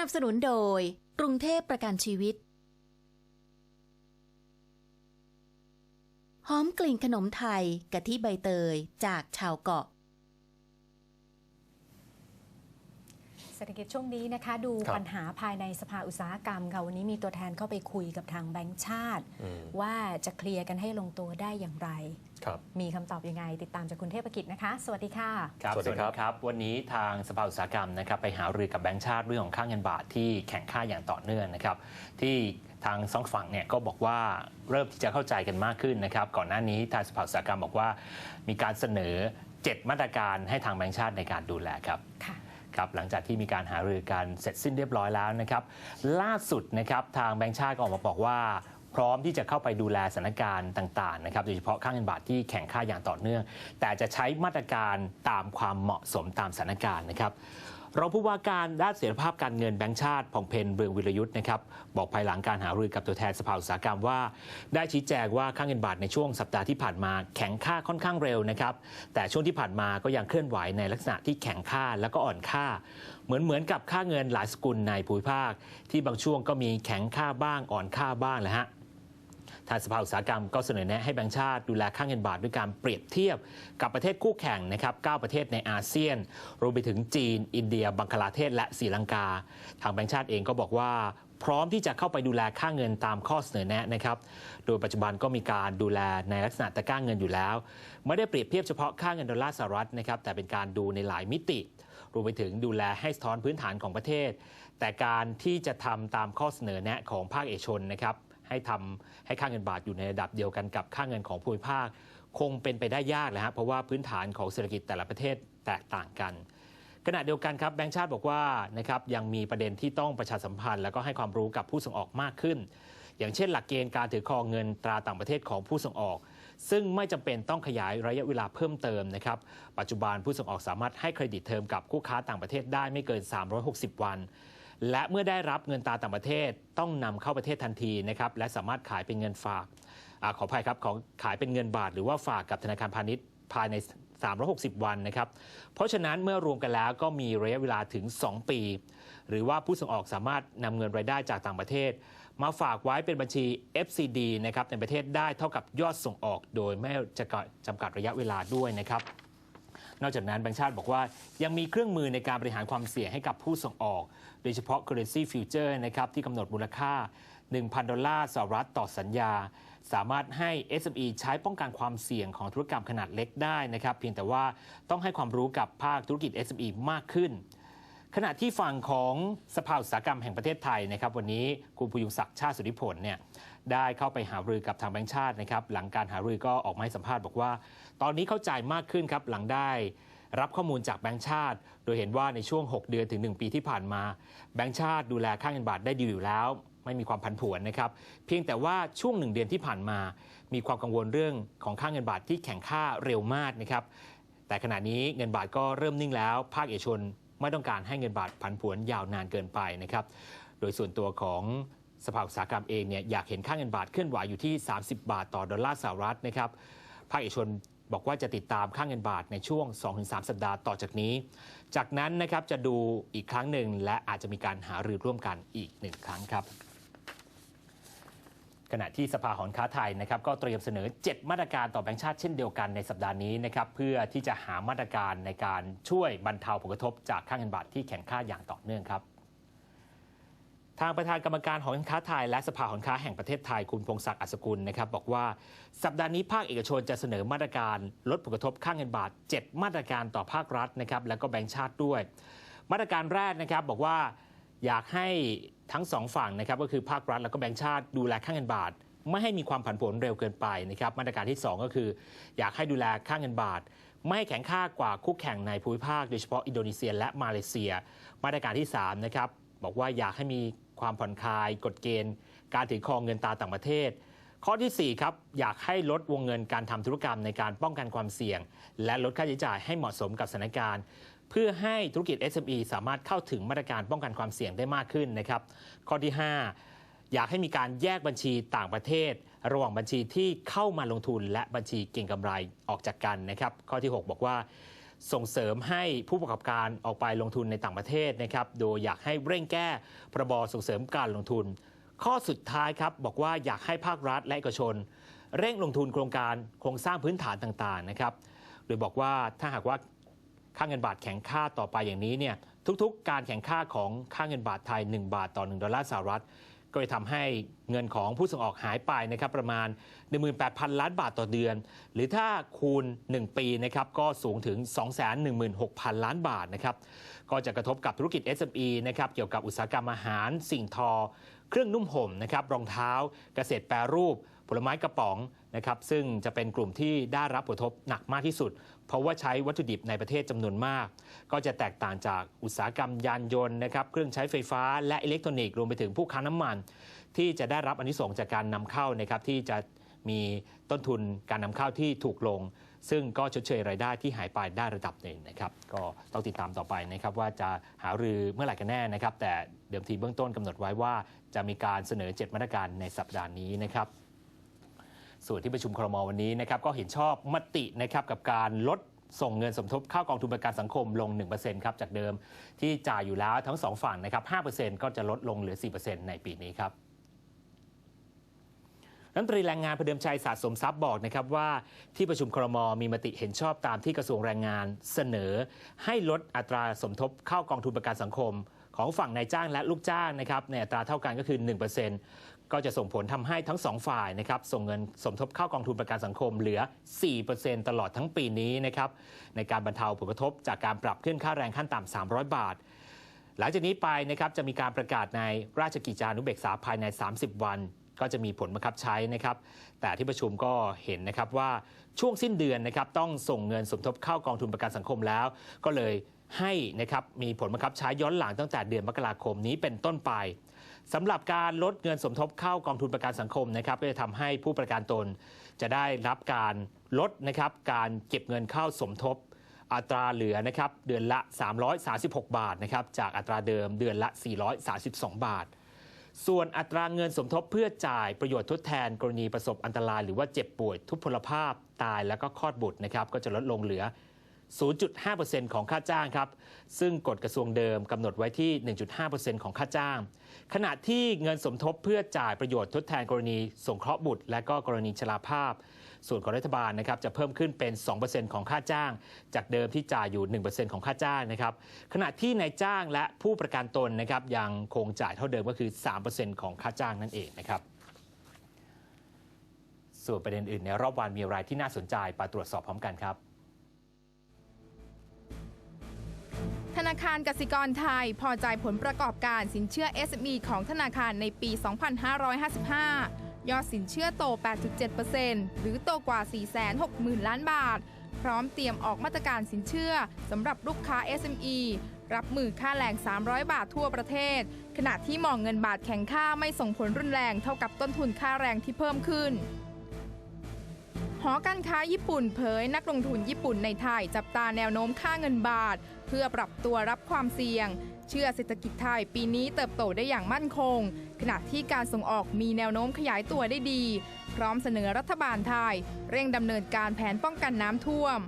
นับสนุนโดย กรุงเทพประกันชีวิต หอมกลิ่นขนมไทยกะทิใบเตยจากชาวเกาะ เศรษฐกิจช่วงนี้นะคะดูครับปัญหาภายในสภาอุตสาหกรรมค่ะวันนี้มีตัวแทนเข้าไปคุยกับทางแบงก์ชาติอืมว่าจะเคลียร์กันให้ลงตัวได้อย่างไรครับมีคำตอบยังไง ติดตามจากคุณเทพกิจนะคะ สวัสดีค่ะครับสวัสดีครับครับวันนี้ทางสภาอุตสาหกรรมนะครับไปหารือกับแบงก์ชาติเรื่องของค่าเงินบาทที่แข่งค่าอย่างต่อเนื่องนะครับที่ทางสองฝั่งเนี่ยก็บอกว่าเริ่มที่จะเข้าใจกันมากขึ้นนะครับก่อนหน้านี้ทางสภาอุตสาหกรรมบอกว่า มีการเสนอ 7 มาตรการให้ทางแบงก์ชาติในการดูแลครับค่ะ ครับหลังจากที่มีการหารือกันเสร็จสิ้นเรียบร้อยแล้วนะครับ ล่าสุดนะครับทางแบงก์ชาติก็ออกมาบอกว่า พร้อมที่จะเข้าไปดูแลสถานการณ์ต่างๆนะครับโดยเฉพาะค่าเงินบาทที่แข่งค่าอย่างต่อเนื่อง แต่จะใช้มาตรการตามความเหมาะสมตามสถานการณ์นะครับ รองผู้ว่าการด้านเสถียรภาพการเงินแบงก์ชาติผ่องเพนเบืองวิรยุทธ์นะครับบอกภายหลังการหารือกับตัวแทนสภาอุตสาหกรรมว่า ได้ชี้แจงว่าค่าเงินบาทในช่วงสัปดาห์ที่ผ่านมาแข็งค่าค่อนข้างเร็วนะครับแต่ช่วงที่ผ่านมาก็ยังเคลื่อนไหวในลักษณะที่แข็งค่าแล้วก็อ่อนค่า เหมือนเหมือนกับค่าเงินหลายสกุลในภูมิภาค ที่บางช่วงก็มีแข็งค่าบ้างอ่อนค่าบ้างแหละฮะ ทางสภาอุตสาหกรรมก็เสนอแนะให้แบงก์ชาติดูแลค่าเงินบาทด้วยการเปรียบเทียบกับประเทศคู่แข่งนะครับ 9 ประเทศในอาเซียน รวมไปถึงจีน อินเดีย บังคลาเทศ และศรีลังกา ทางแบงก์ชาติเองก็บอกว่าพร้อมที่จะเข้าไปดูแลค่าเงินตามข้อเสนอแนะนะครับ โดยปัจจุบันก็มีการดูแลในลักษณะตะก้าเงินอยู่แล้ว ไม่ได้เปรียบเทียบเฉพาะค่าเงินดอลลาร์สหรัฐนะครับ แต่เป็นการดูในหลายมิติ รวมไปถึงดูแลให้สะท้อนพื้นฐานของประเทศ แต่การที่จะทำตามข้อเสนอแนะของภาคเอกชนนะครับ ให้ทำให้ค่าเงินบาทอยู่ในระดับเดียวกันกับค่าเงินของภูมิภาค คงเป็นไปได้ยากแหละฮะเพราะว่าพื้นฐานของเศรษฐกิจแต่ละประเทศแตกต่างกันขณะเดียวกันครับแบงก์ชาติบอกว่านะครับยังมีประเด็นที่ต้องประชาสัมพันธ์ แล้วก็ให้ความรู้กับผู้ส่งออกมากขึ้น อย่างเช่นหลักเกณฑ์การถือครองเงินตราต่างประเทศของผู้ส่งออก ซึ่งไม่จำเป็นต้องขยายระยะเวลาเพิ่มเติมนะครับปัจจุบันผู้ส่งออกสามารถให้เครดิตเทอมกับคู่ค้าต่างประเทศได้ไม่เกิน 360 วัน และเมื่อได้รับเงินตราต่างประเทศต้องนำเข้าประเทศทันทีนะครับและสามารถขายเป็นเงินฝากอขออภัยครับของขายเป็นเงินบาท หรือว่าฝากกับธนาคารพาณิชย์ภายใน 360 วันนะครับ เพราะฉะนั้นเมื่อรวมกันแล้วก็มีระยะเวลาถึง 2 ปี หรือว่าผู้ส่งออกสามารถนำเงินรายได้จากต่างประเทศ มาฝากไว้เป็นบัญชี FCD นะครับในประเทศได้เท่ากับยอดส่งออก โดยไม่จะจำกัดระยะเวลาด้วยนะครับนอกจากนั้นแบงก์ชาติบอกว่ายังมีเครื่องมือในการบริหารความเสี่ยงให้กับผู้ส่งออก โดยเฉพาะ currency future นะครับที่กำหนดมูลค่า 1,000 ดอลลาร์สหรัฐต่อสัญญา สามารถให้ SME ใช้ป้องกันความเสี่ยงของธุรกรรมขนาดเล็กได้นะครับ เพียงแต่ว่าต้องให้ความรู้กับภาคธุรกิจ SME มากขึ้น ขณะที่ฝั่งของสภาอุตสาหกรรมแห่งประเทศไทยนะครับ วันนี้คุณพยุงศักดิ์ชาติสุริผลเนี่ยได้เข้าไปหารือกับทางแบงค์ชาตินะครับ หลังการหารือก็ออกมาให้สัมภาษณ์บอกว่า ตอนนี้เข้าใจมากขึ้นครับหลังได้ รับข้อมูลจากแบงค์ชาติ โดยเห็นว่าในช่วง 6 เดือนถึง 1 ปีที่ผ่านมา แบงค์ชาติดูแลค่าเงินบาทได้ดีอยู่แล้ว ไม่มีความผันผวนนะครับ เพียงแต่ว่าช่วงหนึ่งเดือนที่ผ่านมา มีความกังวลเรื่องของค่าเงินบาทที่แข็งค่าเร็วมากนะครับ แต่ขณะนี้เงินบาทก็เริ่มนิ่งแล้ว ภาคเอกชนไม่ต้องการให้เงินบาทผันผวนยาวนานเกินไปนะครับ โดยส่วนตัวของสภาอุตสาหกรรมเองเนี่ยอยากเห็นค่าเงินบาทเคลื่อนไหวอยู่ที่ 30 บาทต่อดอลลาร์สหรัฐนะครับ ภาคเอกชน บอกว่าจะติดตามค่าเงินบาทในช่วง 2-3 สัปดาห์ต่อจากนี้ จากนั้นนะครับจะดูอีกครั้งหนึ่งและอาจจะมีการหารือร่วมกันอีกหนึ่งครั้งครับขณะที่สภาหอค้าไทยนะครับก็เตรียมเสนอ 7 มาตรการต่อแบงก์ชาติเช่นเดียวกันในสัปดาห์นี้นะครับเพื่อที่จะหามาตรการในการช่วยบรรเทาผลกระทบจากค่าเงินบาทที่แข็งค่าอย่างต่อเนื่องครับ ทางประธานกรรมการหอการค้าไทย และสภาหอการค้าแห่งประเทศไทยคุณพงศักดิ์อัศกุลนะครับบอกว่าสัปดาห์นี้ภาคเอกชนจะเสนอมาตรการลดผลกระทบค่าเงินบาท 7 มาตรการต่อภาครัฐนะครับแล้วก็แบงก์ชาติด้วย มาตรการแรกนะครับบอกว่าอยากให้ทั้งสองฝั่งนะครับก็คือภาครัฐแล้วก็แบงก์ชาติดูแลค่าเงินบาท ไม่ให้มีความผันผวนเร็วเกินไปนะครับมาตรการที่ 2 ก็คือ อยากให้ดูแลค่าเงินบาทไม่ให้แข็งค่ากว่าคู่แข่งในภูมิภาค โดยเฉพาะอินโดนีเซียและมาเลเซีย มาตรการที่3นะครับบอกว่าอยากให้มี ความผ่อนคลาย กฎเกณฑ์ การถือครองเงินตราต่างประเทศ ข้อทีสี่ 4 ครับ อยากให้ลดวงเงินการทำธุรกรรมในการป้องกันความเสี่ยง และลดค่าใช้จ่ายให้เหมาะสมกับสถานการณ์เพื่อให้ธุรกิจ SME สามารถเข้าถึงมาตรการป้องกันความเสี่ยงได้มากขึ้นนะครับ ข้อที่ 5 อยากให้มีการแยกบัญชีต่างประเทศ ระหว่างบัญชีที่เข้ามาลงทุนและบัญชีเก่งกำไรออกจากกันนะครับ ข้อที่ 6 บอกว่า ส่งเสริมให้ผู้ประกอบการออกไปลงทุนในต่างประเทศนะครับ โดยอยากให้เร่งแก้พรบส่งเสริมการลงทุน ข้อสุดท้ายครับบอกว่าอยากให้ภาครัฐและเอกชน เร่งลงทุนโครงการโครงสร้างพื้นฐานต่างๆนะครับ โดยบอกว่าถ้าหากว่าค่าเงินบาทแข็งค่าต่อไปอย่างนี้เนี่ยทุกๆ การแข่งค่าของค่าเงินบาทไทย 1 บาทต่อ 1 ดอลลาร์สหรัฐ ก็จะทำให้เงินของผู้ส่งออกหายไปนะครับประมาณ 18,000 ล้านบาทต่อเดือน หรือถ้าคูณ 1 ปีนะครับก็สูงถึง 216,000 ล้านบาทนะครับก็จะกระทบกับธุรกิจ SME นะครับเกี่ยวกับอุตสาหกรรมอาหาร สิ่งทอ เครื่องนุ่มห่มนะครับรองเท้า เกษตรแปรรูป ผลไม้กระป๋องนะครับซึ่งจะเป็นกลุ่มที่ได้รับผลกระทบหนักมากที่สุด เพราะว่าใช้วัตถุดิบในประเทศจำนวนมาก ก็จะแตกต่างจากอุตสาหกรรมยานยนต์นะครับเครื่องใช้ไฟฟ้าและอิเล็กทรอนิกส์รวมไปถึงผู้ค้าน้ำมัน ที่จะได้รับอนนิสงส์จากการนำเข้านะครับที่จะมีต้นทุนการนำเข้าที่ถูกลง ซึ่งก็ชดเชยรายได้ที่หายไปได้ระดับหนึ่งนะครับก็ต้องติดตามต่อไปนะครับว่าจะหารือเมื่อไหร่กันแน่นะครับแต่เดิมทีเบื้องต้นกำหนดไว้ว่าจะมีการเสนอ 7 มาตรการในสัปดาห์นี้นะครับ ส่วนที่ประชุมครมวันนี้นะครับก็เห็นชอบมตินะครับกับการลดส่งเงินสมทบเข้ากองทุนประกันสังคมลง 1%ครับจากเดิมที่จ่ายอยู่แล้วทั้งสองฝั่งนะครับ 5%ก็จะลดลงเหลือ 4%ในปีนี้ครับรัฐมนตรีแรงงานพเดิมชัยสะสมทรัพย์บอกนะครับว่าที่ประชุมครมมีมติเห็นชอบตามที่กระทรวงแรงงานเสนอ ให้ลดอัตราสมทบเข้ากองทุนประกันสังคม ของฝั่งนายจ้างและลูกจ้างนะครับในอัตราเท่ากันก็คือ 1%ก็จะส่งผลทำให้ทั้งสองฝ่ายนะครับส่งเงินสมทบเข้ากองทุนประกันสังคมเหลือ 4%ตลอดทั้งปีนี้นะครับในการบรรเทาผลกระทบจากการปรับขึ้นค่าแรงขั้นต่ำ300 บาทหลังจากนี้ไปนะครับจะมีการประกาศในราชกิจจานุเบกษาภายใน 30 วัน ก็จะมีผลบังคับใช้นะครับ แต่ที่ประชุมก็เห็นนะครับว่าช่วงสิ้นเดือนนะครับต้องส่งเงินสมทบเข้ากองทุนประกันสังคมแล้ว ก็เลยให้นะครับมีผลบังคับใช้ย้อนหลังตั้งแต่เดือนมกราคมนี้เป็นต้นไปสำหรับการลดเงินสมทบเข้ากองทุนประกันสังคมนะครับก็จะทำให้ผู้ประกันตน จะได้รับการลดนะครับการเก็บเงินเข้าสมทบ อัตราเหลือนะครับเดือนละ 336 บาทนะครับจากอัตราเดิมเดือนละ 432 บาท ส่วนอัตราเงินสมทบเพื่อจ่ายประโยชน์ทดแทน กรณีประสบอันตราย หรือว่าเจ็บป่วยทุพพลภาพตายแล้วก็คลอดบุตรนะครับก็จะลดลงเหลือ 0.5%ของค่าจ้างครับ ซึ่งกฎกระทรวงเดิมกำหนดไว้ที่ 1.5%ของค่าจ้าง ขณะที่เงินสมทบเพื่อจ่ายประโยชน์ทดแทนกรณีสงเคราะห์บุตร และก็กรณีชราภาพ ส่วนของรัฐบาลนะครับจะเพิ่มขึ้นเป็น 2%ของค่าจ้าง จากเดิมที่จ่ายอยู่ 1%ของค่าจ้างนะครับขณะที่นายจ้างและผู้ประกันตนนะครับยังคงจ่ายเท่าเดิมก็คือ 3%ของค่าจ้างนั่นเองนะครับส่วนประเด็นอื่นในรอบวันมีอะไรที่น่าสนใจไปตรวจสอบพร้อมกันครับธนาคารกสิกรไทย พอใจผลประกอบการสินเชื่อ SME ของธนาคารในปี 2555 ยอดสินเชื่อโต 8.7%หรือโตกว่า 460,000 ล้านบาท พร้อมเตรียมออกมาตรการสินเชื่อสำหรับลูกค้า SME รับมือค่าแรง 300 บาททั่วประเทศ ขณะที่มองเงินบาทแข็งค่าไม่ส่งผลรุนแรงเท่ากับต้นทุนค่าแรงที่เพิ่มขึ้นหอการค้าญี่ปุ่นเผยนักลงทุนญี่ปุ่นในไทยจับตาแนวโน้มค่าเงินบาท เพื่อปรับตัวรับความเสี่ยง เชื่อเศรษฐกิจไทยปีนี้เติบโตได้อย่างมั่นคง ขณะที่การส่งออกมีแนวโน้มขยายตัวได้ดี พร้อมเสนอรัฐบาลไทย เร่งดำเนินการแผนป้องกันน้ำท่วม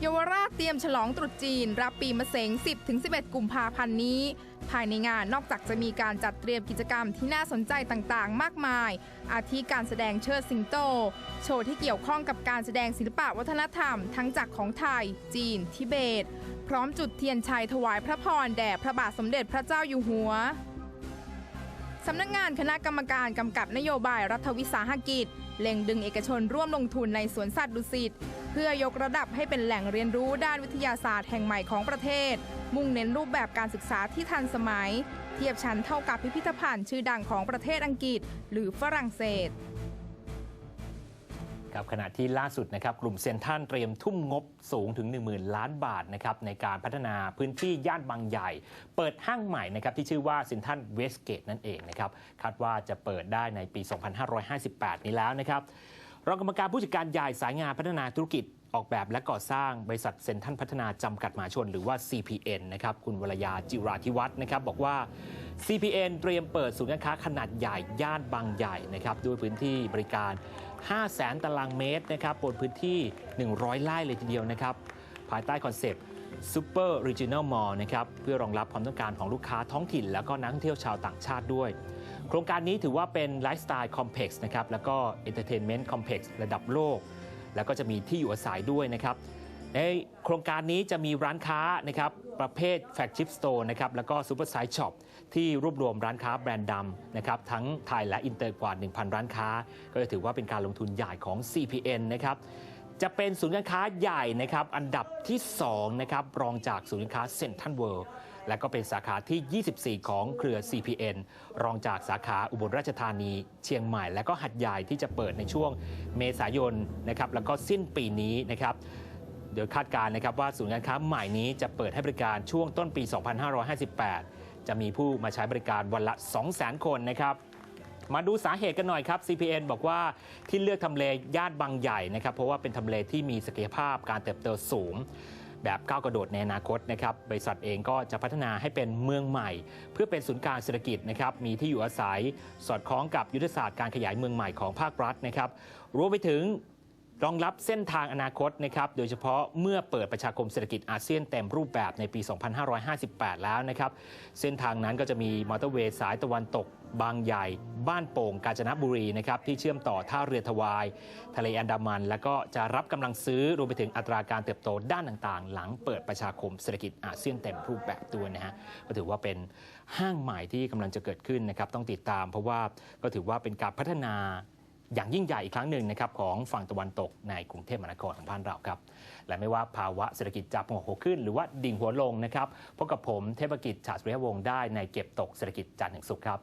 เยาวราชเตรียมฉลองตรุษจีน รับปีมะเสง 10-11 กุมภาพันธ์นี้ ภายในงานนอกจากจะมีการจัดเตรียมกิจกรรมที่น่าสนใจต่างๆ มากมาย อาทิการแสดงเชิดสิงโต โชว์ที่เกี่ยวข้องกับการแสดงศิลปะวัฒนธรรม ทั้งจากของไทย จีน ทิเบต พร้อมจุดเทียนชัยถวายพระพรแด่พระบาทสมเด็จพระเจ้าอยู่หัวสำนักงานคณะกรรมการกำกับนโยบายรัฐวิสาหกิจเล็งดึงเอกชนร่วมลงทุนในสวนสัตว์ดุสิตเพื่อยกระดับให้เป็นแหล่งเรียนรู้ด้านวิทยาศาสตร์แห่งใหม่ของประเทศ มุ่งเน้นรูปแบบการศึกษาที่ทันสมัย เทียบชั้นเท่ากับพิพิธภัณฑ์ชื่อดังของประเทศอังกฤษ หรือฝรั่งเศส ครับขณะที่ล่าสุดนะครับกลุ่มเซนทรัลเตรียมทุ่มงบสูงถึง 10,000 ล้านบาทนะครับในการพัฒนาพื้นที่ย่านบางใหญ่ เปิดห้างใหม่นะครับที่ชื่อว่าเซนทรัลเวสเกตนั่นเองนะครับคาดว่าจะเปิดได้ในปี 2558 นี้แล้วนะครับรองกรรมการผู้จัดการใหญ่สายงานพัฒนาธุรกิจออกแบบและก่อสร้างบริษัทเซ็นทรัลพัฒนาจำกัดมหาชนหรือว่า CPN นะครับคุณวรยาจิราธิวัฒน์นะครับบอกว่า CPN เตรียมเปิดศูนย์การค้าขนาดใหญ่ย่านบางใหญ่นะครับด้วยพื้นที่บริการ 5 0 0แสนตารางเมตรนะครับบนพื้นที่ 100 ไร่เลยทีเดียวนะครับ ภายใต้คอนเซปต์ Super Regional Mall นะครับเพื่อรองรับความต้องการของลูกค้าท้องถิ่น แล้วก็นักท่องเที่ยวชาวต่างชาติด้วย โครงการนี้ถือว่าเป็นไลฟ์สไตล์คอมเพล็กซ์นะครับแล้วก็เอนเตอร์เทนเมนต์คอมเพล็กซ์ระดับโลก แล้วก็จะมีที่อยู่อาศัยด้วยนะครับ ในโครงการนี้จะมีร้านค้านะครับประเภทแฟ g ชิ p สโตร์นะครับแล้วก็ซูเปอร์ไซส์ช็อปที่รวบรวมร้านค้าแบรนด์ดำนะครับทั้งไทยและอินเตอร์กว่า 1,000 ร้านค้า ก็จะถือว่าเป็นการลงทุนใหญ่ของ CPN นะครับจะเป็นศูนย์การค้าใหญ่นะครับอันดับที่2นะครับรองจากศูนย์การค้าเซ็นทรัลเวิลด์และก็เป็นสาขาที่ 24 ของเครือ CPN รองจากสาขาอุบลราชธานี เชียงใหม่ และก็หัดใหญ่ที่จะเปิดในช่วงเมษายนนะครับแล้วก็สิ้นปีนี้นะครับ เดี๋ยวคาดการณ์นะครับว่าศูนย์การค้าใหม่นี้จะเปิดให้บริการช่วงต้นปี 2558 จะมีผู้มาใช้บริการวันละ 200,000 คนนะครับมาดูสาเหตุกันหน่อยครับ CPN บอกว่าที่เลือกทำเลย่านบางใหญ่นะครับ เพราะว่าเป็นทำเลที่มีศักยภาพการเติบโตสูง แบบก้าวกระโดดในอนาคตนะครับ บริษัทเองก็จะพัฒนาให้เป็นเมืองใหม่ เพื่อเป็นศูนย์กลางเศรษฐกิจนะครับ มีที่อยู่อาศัยสอดคล้องกับยุทธศาสตร์การขยายเมืองใหม่ของภาครัฐนะครับ รวมไปถึง รองรับเส้นทางอนาคตนะครับโดยเฉพาะเมื่อเปิดประชาคมเศรษฐกิจอาเซียนเต็มรูปแบบในปี 2558 แล้วนะครับเส้นทางนั้นก็จะมีมอเตอร์เวย์สายตะวันตกบางใหญ่ บ้านโป่งกาญจนบุรีนะครับที่เชื่อมต่อท่าเรือทวาย ทะเลอันดามัน แล้วก็จะรับกำลังซื้อรวมไปถึงอัตราการเติบโตด้านต่างๆ หลังเปิดประชาคมเศรษฐกิจอาเซียนเต็มรูปแบบด้วยนะฮะก็ถือว่าเป็นห้างใหม่ที่กำลังจะเกิดขึ้นนะครับต้องติดตาม เพราะว่าก็ถือว่าเป็นการพัฒนา อย่างยิ่งใหญ่อีกครั้งหนึ่งนะครับของฝั่งตะวันตกในกรุงเทพมหานครของบ้านเราครับ และไม่ว่าภาวะเศรษฐกิจจะหัวขึ้น หรือว่าดิ่งหัวลงนะครับพบกับผมเทพกิจฉาสุริยวงศ์ได้ในเก็บตกเศรษฐกิจจันทร์ถึงสุขครับ